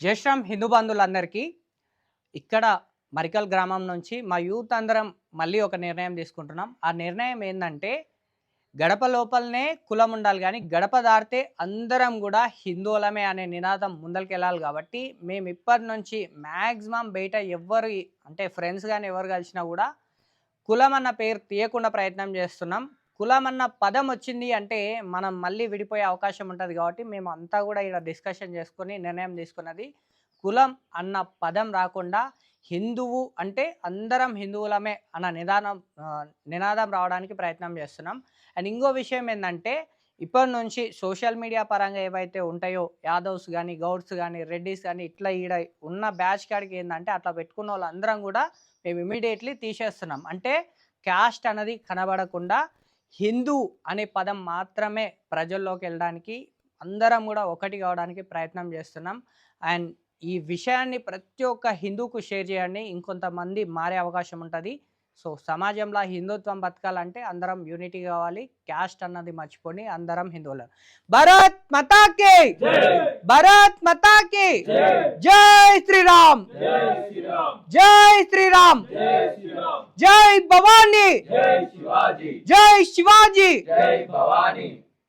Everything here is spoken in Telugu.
జయశ్రామ్ హిందూ బంధువులందరికీ ఇక్కడ మరికల్ గ్రామం నుంచి మా యూత్ అందరం మళ్ళీ ఒక నిర్ణయం తీసుకుంటున్నాం. ఆ నిర్ణయం ఏంటంటే గడప లోపలనే కులం ఉండాలి కానీ గడప దారితే అందరం కూడా హిందువులమే అనే నినాదం ముందరికెళ్ళాలి కాబట్టి మేము ఇప్పటి నుంచి మ్యాక్సిమం బయట ఎవరు అంటే ఫ్రెండ్స్ కానీ ఎవరు కలిసినా కూడా కులం అన్న పేరు తీయకుండా ప్రయత్నం చేస్తున్నాం. కులం అన్న పదం వచ్చింది అంటే మనం మళ్ళీ విడిపోయే అవకాశం ఉంటుంది కాబట్టి మేము అంతా కూడా ఇక్కడ డిస్కషన్ చేసుకొని నిర్ణయం తీసుకున్నది కులం అన్న పదం రాకుండా హిందువు అంటే అందరం హిందువులమే అన్న నిదానం నినాదం రావడానికి ప్రయత్నం చేస్తున్నాం. అండ్ ఇంకో విషయం ఏంటంటే ఇప్పటి నుంచి సోషల్ మీడియా పరంగా ఏవైతే ఉంటాయో యాదవ్స్ కానీ గౌడ్స్ కానీ రెడ్డిస్ కానీ ఇట్లా ఈడ ఉన్న బ్యాచ్ కాడికి ఏంటంటే అట్లా పెట్టుకున్న వాళ్ళందరం కూడా మేము ఇమీడియట్లీ తీసేస్తున్నాం. అంటే క్యాస్ట్ అనేది కనబడకుండా హిందూ అనే పదం మాత్రమే ప్రజల్లోకి వెళ్ళడానికి అందరం కూడా ఒకటి కావడానికి ప్రయత్నం చేస్తున్నాం. అండ్ ఈ విషయాన్ని ప్రతి ఒక్క హిందూకు షేర్ చేయండి. ఇంకొంతమంది మారే అవకాశం ఉంటుంది. సో సమాజంలో హిందుత్వం బతకాలంటే అందరం యూనిటీ కావాలి. క్యాస్ట్ అన్నది మర్చిపోండి అందరం హిందువులు. భరత్ మతాకి! భరత్ మతాకి! జై శ్రీరామ్! జై శ్రీరామ్! జై భవానీ! జై శివాజీ! జై శివాజీ! జై భవానీ!